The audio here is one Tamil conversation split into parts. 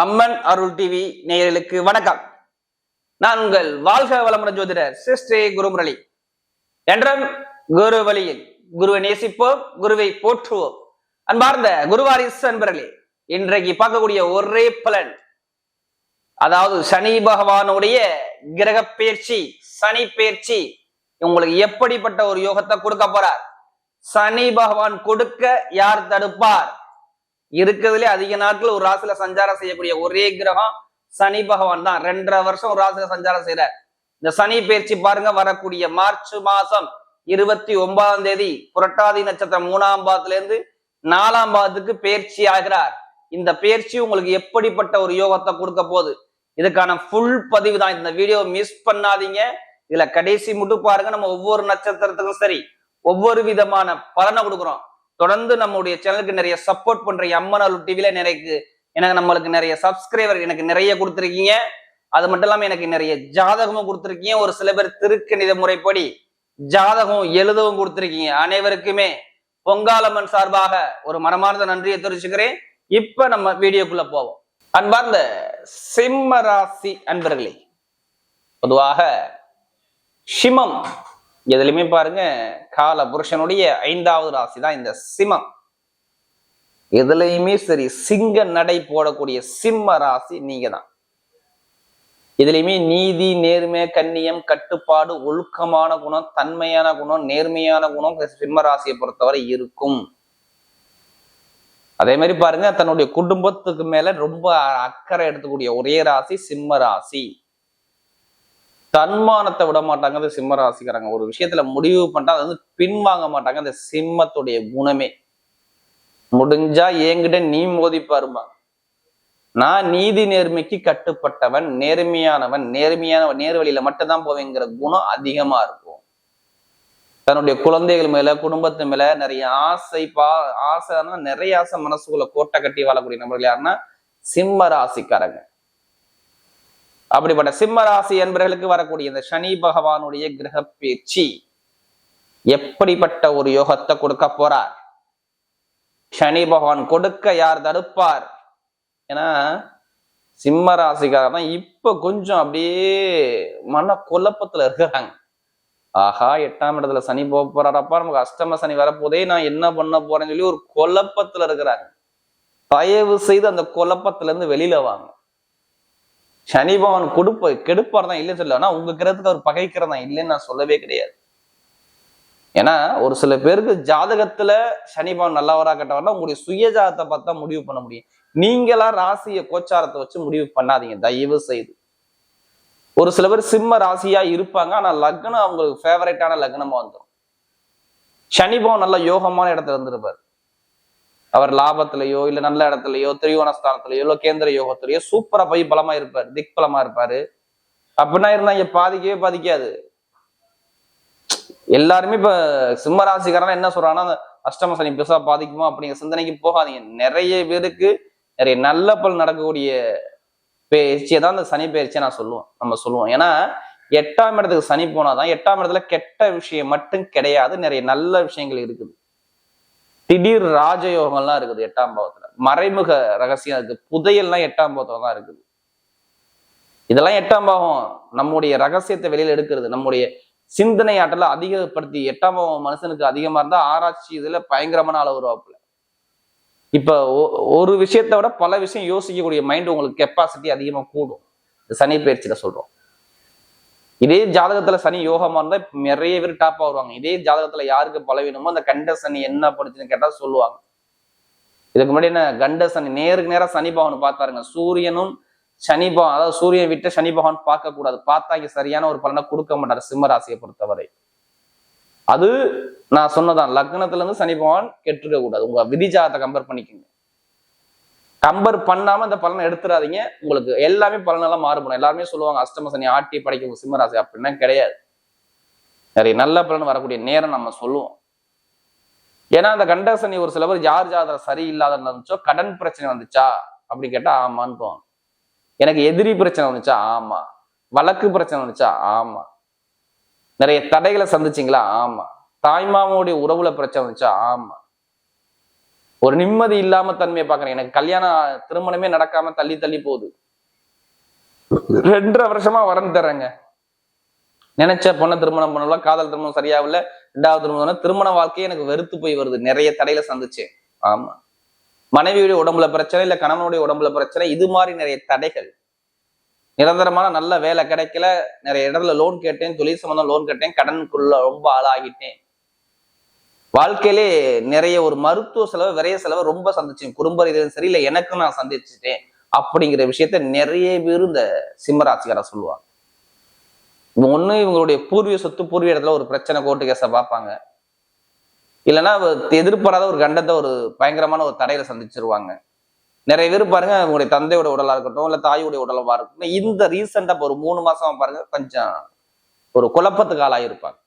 அம்மன் அருள் டிவி நேயர்களுக்கு வணக்கம். நான் உங்கள் வாழ்க வளமுடன் ஜோதிடர் சிஸ்ரீ குருமுரளி. என்றும் குரு வழியில் குருவை நேசிப்போம் குருவை போற்றுவோம். அன்பார்ந்த குருவாரிஸ் அன்பர்களே இன்றைக்கு பார்க்கக்கூடிய ஒரே பலன் அதாவது சனி பகவானுடைய கிரக பயிற்சி சனி பயிற்சி. உங்களுக்கு எப்படிப்பட்ட ஒரு யோகத்தை கொடுக்க போறார்? சனி பகவான் கொடுக்க யார் தடுப்பார்? இருக்கிறதுலே அதிக நாட்கள் ஒரு ராசியில சஞ்சாரம் செய்யக்கூடிய ஒரே கிரகம் சனி பகவான் தான். ரெண்டரை வருஷம் ஒரு ராசியில சஞ்சாரம் செய்யறார் இந்த சனி பயிற்சி பாருங்க வரக்கூடிய மார்ச் மாசம் இருபத்தி ஒன்பதாம் தேதி புரட்டாதி நட்சத்திரம் மூணாம் பாதத்துல இருந்து நாலாம் பாதத்துக்கு பயிற்சி ஆகிறார். இந்த பயிற்சி உங்களுக்கு எப்படிப்பட்ட ஒரு யோகத்தை கொடுக்க போகுது? இதுக்கான ஃபுல் பதிவு தான். இந்த வீடியோ மிஸ் பண்ணாதீங்க. இதுல கடைசி மட்டும் பாருங்க. நம்ம ஒவ்வொரு நட்சத்திரத்துக்கும் சரி ஒவ்வொரு விதமான பலனை கொடுக்குறோம். தொடர்ந்து நம்முடைய சேனலுக்கு நிறைய சப்போர்ட் பண்ற அம்மன் டிவில நிறைய எனக்கு நம்மளுக்கு நிறைய சப்ஸ்கிரைபர் எனக்கு நிறைய கொடுத்துருக்கீங்க. அது மட்டும் இல்லாம எனக்கு நிறைய ஜாதகமும் கொடுத்துருக்கீங்க. ஒரு சில பேர் திருக்கணித முறைப்படி ஜாதகம் எழுதவும் கொடுத்துருக்கீங்க. அனைவருக்குமே பொங்காலம்மன் சார்பாக ஒரு மனமார்ந்த நன்றியை தெரிவிச்சுக்கிறேன். இப்ப நம்ம வீடியோக்குள்ள போவோம். அன்பார்ந்த சிம்ம ராசி அன்பர்களே பொதுவாக சிமம் எதுலையுமே பாருங்க கால புருஷனுடைய ஐந்தாவது ராசி தான் இந்த சிமம் எதுலையுமே சரி சிங்க நடை போடக்கூடிய சிம்ம ராசி நீங்க தான். இதுலையுமே நீதி நேர்மை கண்ணியம் கட்டுப்பாடு ஒழுக்கமான குணம் தன்மையான குணம் நேர்மையான குணம் சிம்ம ராசியை பொறுத்தவரை இருக்கும். அதே மாதிரி பாருங்க தன்னுடைய குடும்பத்துக்கு மேல ரொம்ப அக்கறை எடுத்துக்கூடிய ஒரே ராசி சிம்ம ராசி. தன்மானத்தை விட மாட்டாங்க அது சிம்ம ராசிக்காரங்க. ஒரு விஷயத்துல முடிவு பண்ணிட்டா அது வந்து பின்வாங்க மாட்டாங்க. இந்த சிம்மத்துடைய குணமே. முடிஞ்சா என்கிட்ட நீ மோதி பாருமா நான் நீதி நேர்மைக்கு கட்டுப்பட்டவன் நேர்மையானவன் நேர்மையான நேர்வழியில மட்டும்தான் போவேங்கிற குணம் அதிகமா இருக்கும். தன்னுடைய குழந்தைகள் மேல குடும்பத்து மேல நிறைய ஆசை பா ஆசைன்னா நிறைய ஆசை மனசுக்குள்ள கோட்டை கட்டி வாழக்கூடிய நபர்கள் யாருன்னா சிம்ம ராசிக்காரங்க. அப்படிப்பட்ட சிம்ம ராசி என்பவர்களுக்கு வரக்கூடிய இந்த சனி பகவானுடைய கிரக பேச்சு எப்படிப்பட்ட ஒரு யோகத்தை கொடுக்க போறார்? சனி பகவான் கொடுக்க யார் தடுப்பார்? ஏன்னா சிம்ம ராசிக்காக தான் இப்ப கொஞ்சம் அப்படியே மன குழப்பத்துல இருக்கிறாங்க. ஆஹா எட்டாம் இடத்துல சனி போக போறாரப்பா நமக்கு அஷ்டம சனி வரப்போதே நான் என்ன பண்ண போறேன்னு சொல்லி ஒரு குழப்பத்துல இருக்கிறாங்க. தயவு செய்து அந்த குழப்பத்துல இருந்து வெளியில வாங்க. சனி பகவான் கொடுப்ப கெடுப்பார் தான் இல்லைன்னு சொல்ல ஆனா உங்க கிரகத்துக்கு அவர் பகைக்கிறதா தான் இல்லைன்னு நான் சொல்லவே கிடையாது. ஏன்னா ஒரு சில பேருக்கு ஜாதகத்துல சனி பகவான் நல்லவரா கெட்டவர்னா உங்களுடைய சுய ஜாதகத்தை பார்த்தா முடிவு பண்ண முடியும். நீங்களா ராசிய கோச்சாரத்தை வச்சு முடிவு பண்ணாதீங்க. தயவு செய்து. ஒரு சில பேர் சிம்ம ராசியா இருப்பாங்க. ஆனா லக்னம் அவங்களுக்கு ஃபேவரட்டான லக்னமா வந்துடும் சனி பகவான் நல்ல யோகமான இடத்துல இருந்திருப்பார். அவர் லாபத்திலேயோ இல்ல நல்ல இடத்துலையோ திரியோண இல்லை கேந்திர யோகத்திலயோ சூப்பரா போய் பலமா இருப்பார் திக் பலமா இருப்பாரு. அப்படின்னா இருந்தா இங்க பாதிக்கவே பாதிக்காது. எல்லாருமே இப்ப சிம்ம ராசிக்காரன் என்ன சொல்றாங்கன்னா அந்த அஷ்டம சனி பெருசா பாதிக்குமா அப்படிங்கிற சிந்தனைக்கு போகாதீங்க. நிறைய பேருக்கு நிறைய நல்ல பல் நடக்கக்கூடிய பயிற்சியை தான் அந்த சனி பயிற்சியை நான் சொல்லுவோம் நம்ம சொல்லுவோம். ஏன்னா எட்டாம் இடத்துக்கு சனி போனாதான் எட்டாம் இடத்துல கெட்ட விஷயம் மட்டும் கிடையாது நிறைய நல்ல விஷயங்கள் இருக்குது. திடீர் ராஜயோகம்லாம் இருக்குது எட்டாம் பாவத்துல. மறைமுக ரகசியம் இருக்கு புதையல்லாம் எட்டாம் பாவத்துல தான் இருக்குது. இதெல்லாம் எட்டாம் பாவம். நம்முடைய ரகசியத்தை வெளியில எடுக்கிறது. நம்முடைய சிந்தனை ஆற்றலை அதிகப்படுத்தி எட்டாம் பாவம் மனுஷனுக்கு அதிகமா இருந்தா ஆராய்ச்சி இதுல பயங்கரமான அளவு உருவாப்புல. இப்ப ஒரு விஷயத்தை விட பல விஷயம் யோசிக்கக்கூடிய மைண்ட் உங்களுக்கு கெப்பாசிட்டி அதிகமா கூடும். சனி பயிற்சியில சொல்றோம். இதே ஜாதகத்துல சனி யோகமா இருந்தா நிறைய பேர் டாப்பா வருவாங்க. இதே ஜாதகத்துல யாருக்கு பலவீனமோ அந்த கண்ட சனி என்ன பண்ணுச்சுன்னு கேட்டா சொல்லுவாங்க. இதுக்கு முன்னாடி என்ன கண்ட சனி நேருக்கு நேரம் சனி பகவான் பார்த்தாருங்க சூரியனும் சனி பகவான் அதாவது சூரியன் விட்டு சனி பகவான் பார்க்க கூடாது பார்த்தா இங்க சரியான ஒரு பலனை கொடுக்க மாட்டார் சிம்மராசியை பொறுத்தவரை. அது நான் சொன்னதான் லக்னத்துல இருந்து சனி பகவான் கெட்டுருக்க கூடாது உங்க விதி ஜாதத்தை கம்பேர் பண்ணிக்கோங்க. டம்பர் பண்ணாம அந்த பலனை எடுத்துடாதீங்க உங்களுக்கு எல்லாமே பலனெல்லாம் மாறுபடும் எல்லாருமே சொல்லுவாங்க அஷ்டம சனி ஆட்டி படைக்கும் சிம்மராசி அப்படின்னா கிடையாது. நிறைய நல்ல பலன் வரக்கூடிய நேரம் நம்ம சொல்லுவோம். ஏன்னா அந்த கண்டசனி ஒரு சில பேர் யார் ஜாதகம் சரியில்லாத இருந்துச்சோ கடன் பிரச்சனை வந்துச்சா அப்படி கேட்டா ஆமான்னு தோணும். எனக்கு எதிரி பிரச்சனை வந்துச்சா? ஆமா. வழக்கு பிரச்சனை வந்துச்சா? ஆமா. நிறைய தடைகளை சந்திச்சிங்களா? ஆமா. தாய்மாமனுடைய உறவுல பிரச்சனை வந்துச்சா? ஆமா. ஒரு நிம்மதி இல்லாம தன்மையை பாக்குறேன் எனக்கு கல்யாணம் திருமணமே நடக்காம தள்ளி தள்ளி போகுது. ரெண்டரை வருஷமா வரன் தர்றேங்க. நினைச்ச பொண்ணை திருமணம் பண்ணல காதல் திருமணம் சரியாகல. ரெண்டாவது திருமணம் திருமண வாழ்க்கையே எனக்கு வெறுத்து போய் வருது. நிறைய தடையில சந்திச்சேன். ஆமா. மனைவியுடைய உடம்புல பிரச்சனை இல்ல கணவனுடைய உடம்புல பிரச்சனை. இது மாதிரி நிறைய தடைகள். நிரந்தரமான நல்ல வேலை கிடைக்கல. நிறைய இடத்துல லோன் கேட்டேன். தொழில் சம்பந்தம் லோன் கேட்டேன். கடனுக்குள்ள ரொம்ப ஆளாகிட்டேன். வாழ்க்கையிலே நிறைய ஒரு மருத்துவ செலவு விரைய செலவு ரொம்ப சந்திச்சேன். குடும்ப ரீதியிலும் சரி இல்லை எனக்கு நான் சந்திச்சுட்டேன் அப்படிங்கிற விஷயத்த நிறைய பேர் இந்த சிம்மராசிக்காரர் சொல்லுவாங்க. இவங்க இவங்களுடைய பூர்வீக சொத்து பூர்வீக இடத்துல ஒரு பிரச்சனை கோர்ட்டு கேஸை பார்ப்பாங்க. இல்லைன்னா எதிர்பாராத ஒரு கண்டத்தை ஒரு பயங்கரமான ஒரு தடையில சந்திச்சிருவாங்க. நிறைய பேர் பாருங்க உங்களுடைய தந்தையோட உடலா இருக்கட்டும் இல்லை தாயோடைய உடலவா இருக்கட்டும் இந்த ரீசெண்டா ஒரு மூணு மாசமா பாருங்க கொஞ்சம் ஒரு குழப்பத்துக்கு ஆளாயிருப்பாங்க.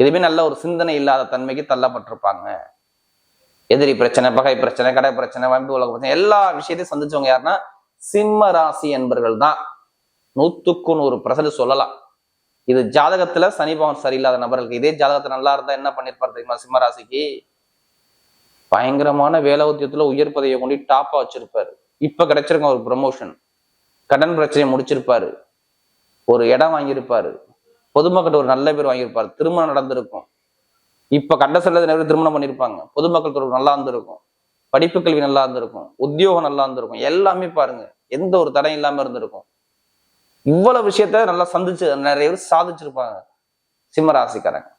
எதுவுமே நல்ல ஒரு சிந்தனை இல்லாத தன்மைக்கு தள்ளப்பட்டிருப்பாங்க. எதிரி பிரச்சனை பகை பிரச்சனை கடை பிரச்சனை வம்பு உலக பிரச்சனை எல்லா விஷயத்தையும் சந்திச்சவங்க யாருன்னா சிம்ம ராசி என்பர்கள் தான். நூத்துக்கு நூறு பிரசன்ட் சொல்லலாம். இது ஜாதகத்துல சனி பவன் சரியில்லாத நபர்களுக்கு இதே ஜாதகத்துல நல்லா இருந்தா என்ன பண்ணிருப்பாரு தெரியுமா சிம்ம ராசிக்கு? பயங்கரமான வேலை உத்தியத்துல உயர் பதவியை கொண்டு டாப்பா வச்சிருப்பாரு. இப்ப கிடைச்சிருக்க ஒரு ப்ரமோஷன் கடன் பிரச்சனையை முடிச்சிருப்பாரு. ஒரு இடம் வாங்கியிருப்பாரு. பொதுமக்கள் ஒரு நல்ல பேர் வாங்கியிருப்பார். திருமணம் நடந்திருக்கும். இப்ப கண்ட செல்லது நிறைய பேர் திருமணம் பண்ணியிருப்பாங்க. பொதுமக்கள் தொடர்பு நல்லா இருந்திருக்கும். படிப்பு கல்வி நல்லா இருந்திருக்கும். உத்தியோகம் நல்லா இருந்திருக்கும். எல்லாமே பாருங்க. எந்த ஒரு தடையும் இல்லாம இருந்திருக்கும். இவ்வளவு விஷயத்த நல்லா சந்திச்சு நிறைய பேர் சாதிச்சிருப்பாங்க. சிம்மராசிக்காரங்க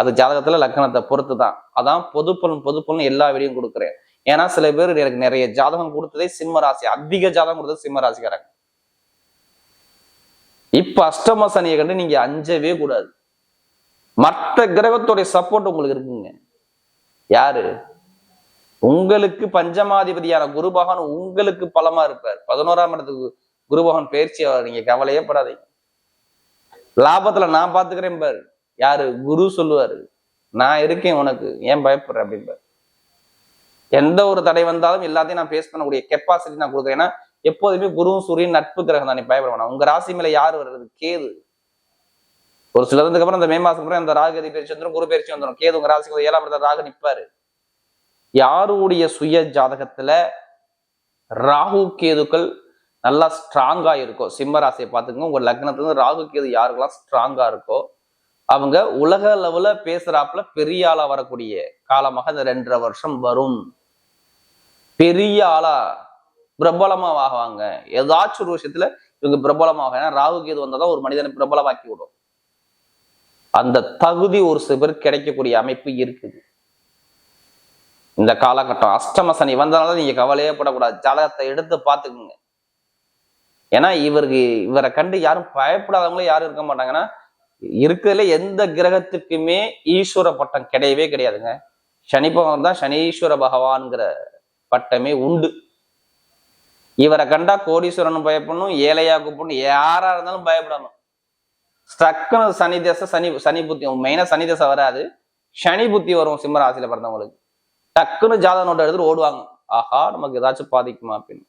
அது ஜாதகத்துல லக்கணத்தை பொறுத்து தான் அதான் பொதுப்பலன் பொதுப்பலன் எல்லா வீடியும் கொடுக்குறேன். ஏன்னா சில பேர் எனக்கு நிறைய ஜாதகம் கொடுத்ததே சிம்ம ராசி. அதிக ஜாதகம் கொடுத்தது சிம்ம ராசிக்காரங்க. இப்ப அஷ்டம சனியை கண்டு நீங்க அஞ்சவே கூடாது. மற்ற கிரகத்துடைய சப்போர்ட் உங்களுக்கு இருக்குங்க. யாரு? உங்களுக்கு பஞ்சமாதிபதியான குரு பகவான் உங்களுக்கு பலமா இருப்பார். பதினோராம் இடத்துக்கு குரு பகவான் பயிற்சி நீங்க கவலையே படாதீங்க. லாபத்துல நான் பாத்துக்கிறேன் பாரு. யாரு? குரு சொல்லுவாரு. நான் இருக்கேன் உனக்கு. ஏன் பயப்படுறேன் அப்படின்பாரு எந்த ஒரு தடை வந்தாலும் எல்லாத்தையும் நான் பேஸ் பண்ணக்கூடிய கெப்பாசிட்டி நான் கொடுக்குறேன். ஏன்னா எப்போதுமே குருவும் சூரியன் நட்பு கிரகம் தான். நீ பயப்பட வேணாம். உங்க ராசி மேல யார் வர்றது? கேது. ஒரு சிலதுக்கு அப்புறம் இந்த மே மாசம் அப்புறம் இந்த ராகதி பயிற்சி வந்துடும் குரு பயிற்சி வந்துடும் கேது உங்க ராசிக்கு ஏழாம் இடத்துல ராகு நிப்பாரு. யாருடைய சுய ஜாதகத்துல ராகு கேதுக்கள் நல்லா ஸ்ட்ராங்கா இருக்கோ? சிம்ம ராசியை பார்த்துக்கோங்க. உங்க லக்னத்துல ராகு கேது யாருக்கெல்லாம் ஸ்ட்ராங்கா இருக்கோ? அவங்க உலக லெவல பேசுறாப்புல பெரிய ஆளா வரக்கூடிய காலமாக இந்த ரெண்டரை வருஷம் வரும். பெரிய ஆளா பிரபலமா ஆகுவாங்க ஏதாச்சும் ஒரு விஷயத்துல இவங்க பிரபலமாக ஏன்னா ராகு கேது வந்தாதான் ஒரு மனிதனை பிரபலமாக்கி விடும். அந்த தகுதி ஒரு சில கிடைக்கக்கூடிய அமைப்பு இருக்குது. இந்த காலகட்டம் அஷ்டம சனி வந்தனால நீங்க கவலையே படக்கூடாது. ஜாதகத்தை எடுத்து பார்த்துக்குங்க. ஏன்னா இவருக்கு இவரை கண்டு யாரும் பயப்படாதவங்களும் யாரும் இருக்க மாட்டாங்கன்னா இருக்கிறதுல எந்த கிரகத்துக்குமே ஈஸ்வர பட்டம் கிடையவே கிடையாதுங்க. சனி பகவான் தான் சனீஸ்வர பகவான்கிற பட்டமே உண்டு. இவரை கண்டா கோடீஸ்வரன் பயப்படணும் ஏழையா கூப்பிடணும் யாரா இருந்தாலும் பயப்படணும். ஸ்டக்குன்னு சனி தசை சனி சனி புத்தி மெயினா சனி தசை வராது. சனி புத்தி வரும் சிம்ம ராசியில பிறந்தவங்களுக்கு. டக்குன்னு ஜாதக நோட்டை எடுத்துட்டு ஓடுவாங்க. ஆஹா நமக்கு ஏதாச்சும் பாதிக்குமா அப்படின்னு.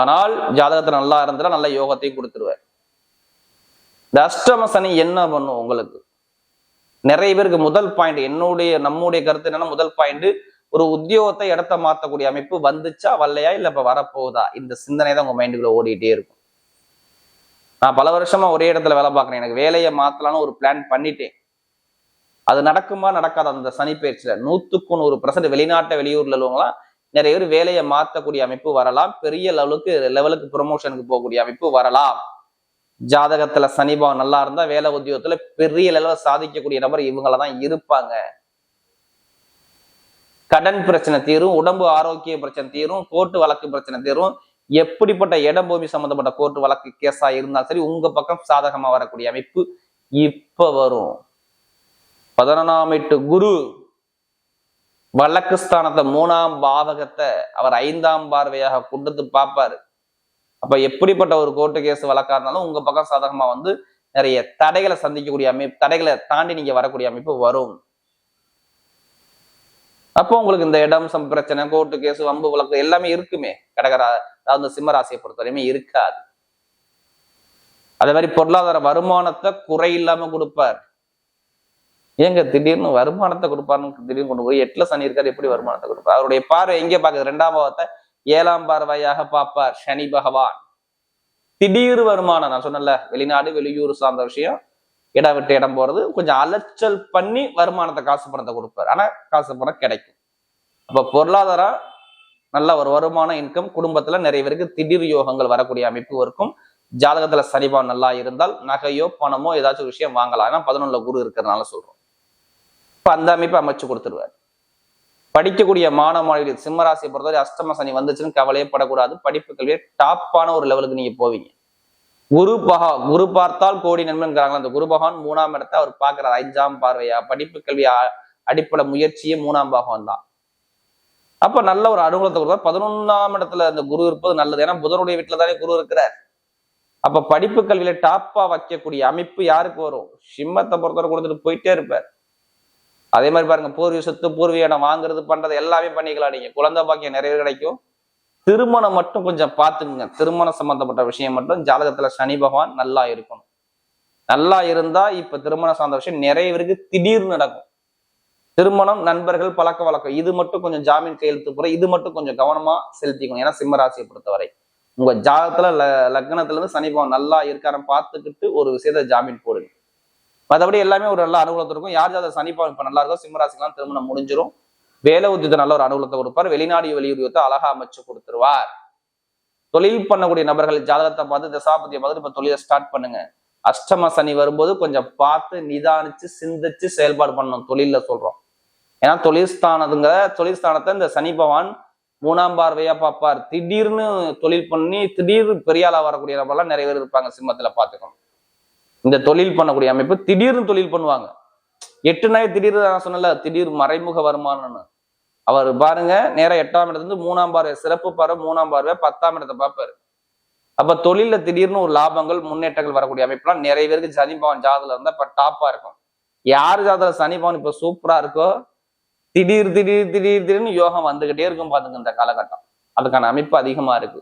ஆனால் ஜாதகத்துல நல்லா இருந்தா நல்ல யோகத்தையும் கொடுத்துருவார். இந்த அஷ்டம சனி என்ன பண்ணும் உங்களுக்கு? நிறைய பேருக்கு முதல் பாயிண்ட் என்னுடைய நம்முடைய கருத்து என்னன்னா முதல் பாயிண்ட் ஒரு உத்தியோகத்தை இடத்த மாற்றக்கூடிய அமைப்பு வந்துச்சா வரலையா இல்லை இப்ப வரப்போகுதா? இந்த சிந்தனை தான் உங்கள் மைண்டுக்குள்ள ஓடிட்டே இருக்கும். நான் பல வருஷமா ஒரே இடத்துல வேலை பார்க்குறேன். எனக்கு வேலையை மாத்தலாம்னு ஒரு பிளான் பண்ணிட்டேன். அது நடக்குமா நடக்காத? அந்த சனி பயிற்சியில் நூற்றுக்கு நூறு பர்சன்ட் வெளிநாட்டை வெளியூர்ல உள்ளவங்களாம் நிறைய பேர் வேலையை மாற்றக்கூடிய அமைப்பு வரலாம். பெரிய லெவலுக்கு லெவலுக்கு ப்ரொமோஷனுக்கு போகக்கூடிய அமைப்பு வரலாம். ஜாதகத்துல சனிபாவம் நல்லா இருந்தா வேலை உத்தியோகத்துல பெரிய லெவலில் சாதிக்கக்கூடிய நபர் இவங்கள தான் இருப்பாங்க. கடன் பிரச்சனை தீரும் உடம்பு ஆரோக்கிய பிரச்சனை தீரும் கோர்ட்டு வழக்கு பிரச்சனை தீரும். எப்படிப்பட்ட இடம் பூமி சம்பந்தப்பட்ட கோர்ட்டு வழக்கு கேஸா இருந்தாலும் சரி உங்க பக்கம் சாதகமா வரக்கூடிய அமைப்பு இப்ப வரும். பதினொன்னாம் எட்டு குரு. வழக்கு ஸ்தானத்தை மூணாம் பாவகத்தை அவர் ஐந்தாம் பார்வையாக கொண்டு பார்ப்பாரு. அப்ப எப்படிப்பட்ட ஒரு கோர்ட்டு கேஸ் வழக்கா இருந்தாலும் உங்க பக்கம் சாதகமா வந்து நிறைய தடைகளை சந்திக்கக்கூடிய அமைப்பு தடைகளை தாண்டி நீங்க வரக்கூடிய அமைப்பு வரும். அப்போ உங்களுக்கு இந்த இடம் சம் பிரச்சனை கோர்ட்டு கேஸ் வம்பு வழக்கு எல்லாமே இருக்குமே. கடகரா அதாவது சிம்மராசியை பொறுத்தவரையுமே இருக்காது. அதே மாதிரி பொருளாதார வருமானத்தை குறை இல்லாம கொடுப்பார். ஏங்க திடீர்னு வருமானத்தை கொடுப்பாருன்னு திடீர்னு கொண்டு போய் எட்டுல சனி இருக்காரு எப்படி வருமானத்தை கொடுப்பார்? அவருடைய பார்வை எங்கே பார்க்குது? ரெண்டாம் பாவத்தை ஏழாம் பார்வையாக பார்ப்பார் சனி பகவான். திடீர் வருமானம் நான் சொன்னல வெளிநாடு வெளியூர் சார்ந்த விஷயம் இடம் விட்டு இடம் போறது கொஞ்சம் அலைச்சல் பண்ணி வருமானத்தை காசு பணத்தை கொடுப்பார். ஆனா காசு பணம் கிடைக்கும். அப்ப பொருளாதாரம் நல்ல ஒரு வருமான இன்கம் குடும்பத்துல நிறைய பேருக்கு திடீர் யோகங்கள் வரக்கூடிய அமைப்பு இருக்கும். ஜாதகத்துல சரிபான் நல்லா இருந்தால் நகையோ பணமோ ஏதாச்சும் ஒரு விஷயம் வாங்கலாம். ஏன்னா பதினொன்னுல குரு இருக்கிறதுனால சொல்றோம். இப்ப அந்த அமைப்பை அமைச்சு கொடுத்துருவார். படிக்கக்கூடிய மாணவ மாணவிகள் சிம்மராசியை பொறுத்தவரை அஷ்டம சனி வந்துச்சுன்னு கவலையே படக்கூடாது படிப்பு கல்வியை டாப்பான ஒரு லெவலுக்கு நீங்க போவீங்க. குரு பகா குரு பார்த்தால் கோடி நண்பன்கிறாங்களா அந்த குரு பகவான் மூணாம் இடத்தை அவர் பார்க்கிறார் ஐந்தாம் பார்வையா? படிப்பு கல்வி அடிப்படை முயற்சியே மூணாம் பாகம் தான். அப்ப நல்ல ஒரு அனுகூலத்தை கொடுப்பார். பதினொன்னாம் இடத்துல அந்த குரு இருப்பது நல்லது. ஏன்னா புதனுடைய வீட்டுல தானே குரு இருக்கிறார். அப்ப படிப்பு கல்வியில டாப்பா வைக்கக்கூடிய அமைப்பு யாருக்கு வரும்? சிம்மத்தை பொறுத்தவரை கொடுத்துட்டு போயிட்டே இருப்பார். அதே மாதிரி பாருங்க பூர்வீக சொத்து பூர்வீக இடம் வாங்குறது பண்றது எல்லாமே பண்ணிக்கலாம் நீங்க. குழந்தை பாக்கியம் நிறைய கிடைக்கும். திருமணம் மட்டும் கொஞ்சம் பார்த்துக்குங்க. திருமணம் சம்பந்தப்பட்ட விஷயம் மட்டும் ஜாதகத்துல சனி பகவான் நல்லா இருக்கணும். நல்லா இருந்தா இப்ப திருமணம் சார்ந்த விஷயம் நிறைய பேருக்கு திடீர்னு நடக்கும். திருமணம் நண்பர்கள் பழக்க வழக்கம் இது மட்டும் கொஞ்சம் ஜாமீன் கையெழுத்து போற இது மட்டும் கொஞ்சம் கவனமா செலுத்திக்கணும். ஏன்னா சிம்மராசியை பொறுத்தவரை. உங்க ஜாதகத்துல ல லக்னத்துல இருந்து சனி பகவான் நல்லா இருக்காரன் பார்த்துக்கிட்டு ஒரு விஷயத்த ஜாமீன் போடுங்க. மற்றபடி எல்லாமே ஒரு நல்ல அனுகூலத்தை இருக்கும். யார் ஜாதக சனி பகவான் இப்ப நல்லா இருக்கோ சிம்மராசிக்கெல்லாம் திருமணம் முடிஞ்சிடும் வேலை உத்தியத்தை நல்ல ஒரு அனுகூலத்தை கொடுப்பார். வெளிநாடு வெளியுறவத்தை அழகா அமைச்சு கொடுத்துருவார். தொழில் பண்ணக்கூடிய நபர்கள் ஜாதகத்தை பார்த்து தசாபதியை பார்த்து இப்ப தொழிலை ஸ்டார்ட் பண்ணுங்க. அஷ்டம சனி வரும்போது கொஞ்சம் பார்த்து நிதானிச்சு சிந்திச்சு செயல்பாடு பண்ணணும். தொழில சொல்றோம். ஏன்னா தொழில்ஸ்தானதுங்க தொழில்ஸ்தானத்தை இந்த சனி பகவான் மூணாம் பார்வையா பார்ப்பார். திடீர்னு தொழில் பண்ணி திடீர் பெரியாளா வரக்கூடிய நபர்லாம் நிறைய பேர் இருப்பாங்க சிம்மத்துல பாத்துக்கணும் இந்த தொழில் பண்ணக்கூடிய அமைப்பு திடீர்னு தொழில் பண்ணுவாங்க. எட்டு நாய் திடீர் நான் சொன்னல திடீர் மறைமுக வருமானம்னு. அவர் பாருங்க நேரா எட்டாம் இடத்துல மூணாம் பார்வை சிறப்பு பார்வை மூணாம் பார்வை பத்தாம் இடத்தை பார்ப்பாரு. அப்ப தொழில்ல திடீர்னு ஒரு லாபங்கள் முன்னேற்றங்கள் வரக்கூடிய அமைப்புலாம் நிறைய பேருக்கு சனிபவன் ஜாதகம் இருந்தா இப்ப டாப்பா இருக்கும். யார் ஜாதகம் சனிபவன் இப்ப சூப்பரா இருக்கோ திடீர் திடீர் திடீர் திடீர்னு யோகம் வந்துகிட்டே இருக்கும் பாத்துங்க இந்த காலகட்டம். அதுக்கான அமைப்பு அதிகமா இருக்கு.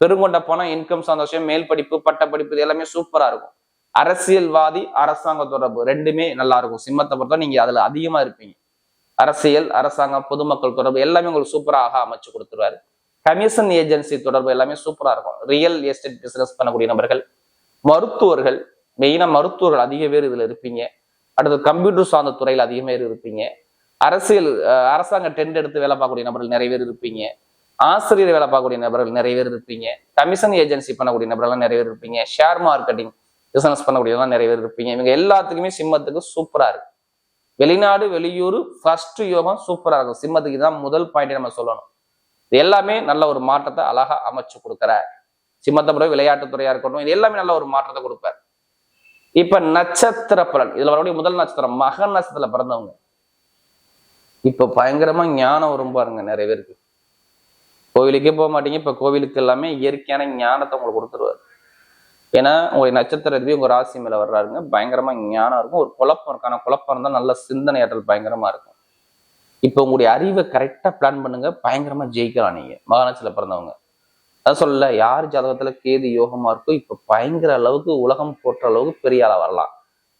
பெருங்கொண்ட பணம் இன்கம் சந்தோஷம் மேல் படிப்பு பட்ட படிப்பு இது எல்லாமே சூப்பரா இருக்கும். அரசியல்வாதி அரசாங்க தொடர்பு ரெண்டுமே நல்லா இருக்கும் சிம்மத்தை பொறுத்தா நீங்க அதுல அதிகமா இருப்பீங்க. அரசியல் அரசாங்கம் பொதுமக்கள் தொடர்பு எல்லாமே உங்களுக்கு சூப்பராக அமைச்சு கொடுத்துருவாரு. கமிஷன் ஏஜென்சி தொடர்பு எல்லாமே சூப்பரா இருக்கும். ரியல் எஸ்டேட் பிசினஸ் பண்ணக்கூடிய நபர்கள் மருத்துவர்கள் மெயினா மருத்துவர்கள் அதிக பேர் இதுல இருப்பீங்க. அடுத்து கம்ப்யூட்டர் சார்ந்த துறையில் அதிக பேர் இருப்பீங்க. அரசியல் அரசாங்க டெண்ட் எடுத்து வேலை பார்க்கக்கூடிய நபர்கள் நிறைய பேர் இருப்பீங்க. ஆசிரியர் வேலை பார்க்கக்கூடிய நபர்கள் நிறைய பேர் இருப்பீங்க. கமிஷன் ஏஜென்சி பண்ணக்கூடிய நபர்கள்லாம் நிறைய பேர் இருப்பீங்க. ஷேர் மார்க்கெட்டிங் பிசினஸ் பண்ணக்கூடியவங்க நிறைய பேர் இருப்பீங்க. இவங்க எல்லாத்துக்குமே சிம்மத்துக்கு சூப்பரா இருக்கு. வெளிநாடு வெளியூர் ஃபர்ஸ்ட் யோகம் சூப்பரா இருக்கும். சிம்மத்துக்கு தான் முதல் பாயிண்ட் நம்ம சொல்லணும். இது எல்லாமே நல்ல ஒரு மாற்றத்தை அழகா அமைச்சு கொடுக்குறார். சிம்மத்தை பிறகு விளையாட்டுத்துறையா இருக்கட்டும் இது எல்லாமே நல்ல ஒரு மாற்றத்தை கொடுப்பார். இப்ப நட்சத்திர பலன். இதுல வரக்கூடிய முதல் நட்சத்திரம் மக நட்சத்திரத்துல பிறந்தவங்க. இப்ப பயங்கரமா ஞானம் வரும் பாருங்க நிறைய பேருக்கு. கோவிலுக்கே போக மாட்டீங்க. இப்ப கோவிலுக்கு எல்லாமே இயற்கையான ஞானத்தை உங்களுக்கு கொடுத்துருவாரு. ஏன்னா உங்களுடைய நட்சத்திர ரீதி உங்க ராசி மேல வர்றாருங்க. பயங்கரமா ஞானம் இருக்கும். ஒரு குழப்பம் இருக்கான குழப்பம் இருந்தால் நல்ல சிந்தனை ஆற்றல் பயங்கரமா இருக்கும். இப்போ உங்களுடைய அறிவை கரெக்டா பிளான் பண்ணுங்க. பயங்கரமா ஜெயிக்கலாம் நீங்க. மகாநட்சத்திர பிறந்தவங்க. அதான் சொல்லல. யார் ஜாதகத்துல கேது யோகமா இருக்கோ இப்ப பயங்கர அளவுக்கு உலகம் போற்ற அளவுக்கு பெரிய ஆளா வரலாம்.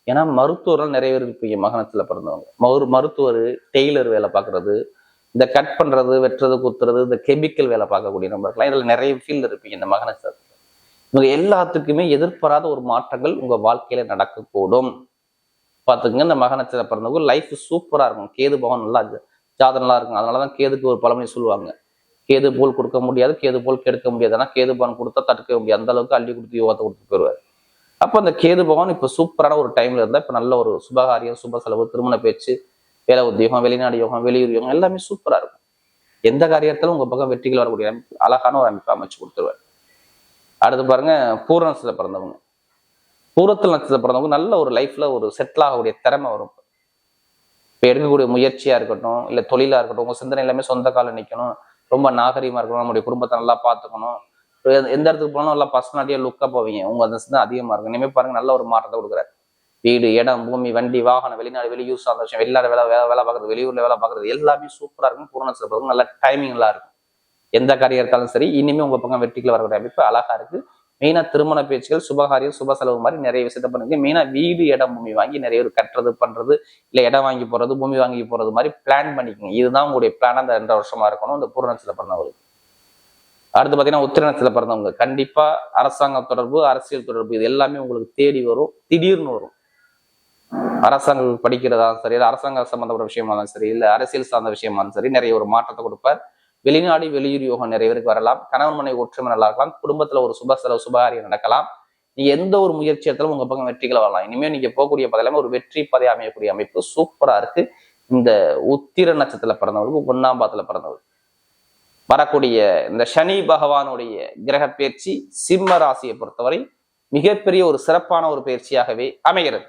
ஏன்னா மருத்துவர்கள் நிறைய பேர் இருப்பீங்க மகனத்தில் பிறந்தவங்க. மரு மருத்துவர் டெய்லர் வேலை பார்க்கறது இந்த கட் பண்ணுறது வெட்டுறது குத்துறது இந்த கெமிக்கல் வேலை பார்க்கக்கூடிய நம்பர்கள்லாம் இதில் நிறைய ஃபீல்டு இருப்பீங்க இந்த மகனத்தில் உங்க எல்லாத்துக்குமே எதிர்பாராத ஒரு மாற்றங்கள் உங்க வாழ்க்கையில நடக்கக்கூடும். பார்த்துக்குங்க இந்த மகனத்துல பிறந்தவங்க லைஃப் சூப்பரா இருக்கும். கேது பவன் நல்லா இருக்கு. ஜாதகம் நல்லா இருக்கும். அதனாலதான் கேதுக்கு ஒரு பழமொழி சொல்லுவாங்க. கேது போல் கொடுக்க முடியாது கேது போல் கெடுக்க முடியாது. ஆனால் கேது பவன் கொடுத்தா தடுக்க முடியாது. அந்த அளவுக்கு அள்ளி கொடுத்து யோகத்தை கொடுத்து போயிடுவார். அப்போ அந்த கேது பவன் இப்போ சூப்பரான ஒரு டைம்ல இருந்தா இப்போ நல்ல ஒரு சுபகாரியம் சுப செலவு திருமண பேச்சு வேலை உத்தியோகம் வெளிநாடு யோகம் வெளியூர் யோகம் எல்லாமே சூப்பரா இருக்கும். எந்த காரியத்திலும் உங்க பக்கம் வெற்றிகள் வரக்கூடிய அமைப்பு அழகான ஒரு அமைப்பு அமைச்சு கொடுத்துருவாரு. அடுத்து பாருங்க பூர நட்சத்திரத்துல பிறந்தவங்க. பூரத்தில் நட்சத்திரத்தில் பிறந்தவங்க நல்ல ஒரு லைஃப்ல ஒரு செட்டில் ஆகக்கூடிய திறமை வரும். இப்போ எடுக்கக்கூடிய முயற்சியா இருக்கட்டும் இல்லை தொழிலா இருக்கட்டும் உங்க சிந்தனை எல்லாமே சொந்த காலம் நிற்கணும் ரொம்ப நாகரீகமாக இருக்கணும் நம்முடைய குடும்பத்தை நல்லா பார்த்துக்கணும். எந்த- எந்த இடத்துக்கு போனாலும் நல்லா பர்சனாலிட்டியா லுக்கா போவீங்க. உங்க அந்த சிந்தனை அதிகமா இருக்கும். இனிமே பாருங்க நல்ல ஒரு மாற்றத்தை கொடுக்குறாரு. வீடு இடம் பூமி வண்டி வாகனம் வெளிநாடு வெளியூர் சார்ந்த விஷயம் வெளிநாடு வேலை வேலை வேலை பார்க்கறது வெளியூர்ல வேலை பார்க்கறது எல்லாமே சூப்பரா இருக்கும். பூரணத்தில் பிறகு நல்ல டைமிங் நல்லா இருக்கும். எந்த காரியம் இருந்தாலும் சரி இனிமே உங்க பக்கம் வெற்றிகள் வரக்கூடிய அமைப்பு அழகா இருக்கு. மெயினா திருமண பேச்சுகள் சுபகாரியம் சுப செலவு மாதிரி நிறைய விஷயத்த பண்ணுங்க. மெயினா வீடு இடம் பூமி வாங்கி நிறைய பேர் கட்டுறது பண்றது இல்ல இடம் வாங்கி போறது பூமி வாங்கி போறது மாதிரி பிளான் பண்ணிக்கோங்க. இதுதான் உங்களுடைய பிளான் அந்த ரெண்டரை வருஷமா இருக்கணும் இந்த பூரணத்துல பிறந்தவங்களுக்கு. அடுத்து பாத்தீங்கன்னா உத்திரணத்துல பிறந்தவங்க. கண்டிப்பா அரசாங்க தொடர்பு அரசியல் தொடர்பு இது எல்லாமே உங்களுக்கு தேடி வரும் திடீர்னு வரும். அரசாங்கம் படிக்கிறதா சரி இல்லை அரசாங்க சம்பந்தப்பட்ட விஷயமா இருந்தாலும் சரி இல்ல அரசியல் சார்ந்த விஷயமா இருந்தாலும் சரி நிறைய ஒரு மாற்றத்தை கொடுப்பார். வெளிநாடு வெளியூர் யோகம் நிறைய பேருக்கு வரலாம். கணவன் மனை ஒற்றுமை நல்லா இருக்கலாம். குடும்பத்துல ஒரு சுப செலவு சுபகாரியம் நடக்கலாம். நீங்க எந்த ஒரு முயற்சி எடுத்தாலும் உங்க பக்கம் வெற்றிகளை வரலாம். இனிமே நீங்க போகக்கூடிய பதிலாம ஒரு வெற்றி பதவி அமையக்கூடிய அமைப்பு சூப்பரா இருக்கு. இந்த உத்திர நட்சத்திரத்துல பிறந்தவங்களுக்கு ஒன்னாம் பாத்துல பிறந்தவர்கள் வரக்கூடிய இந்த சனி பகவானுடைய கிரக பயிற்சி சிம்ம ராசியை பொறுத்தவரை மிகப்பெரிய ஒரு சிறப்பான ஒரு பயிற்சியாகவே அமைகிறது.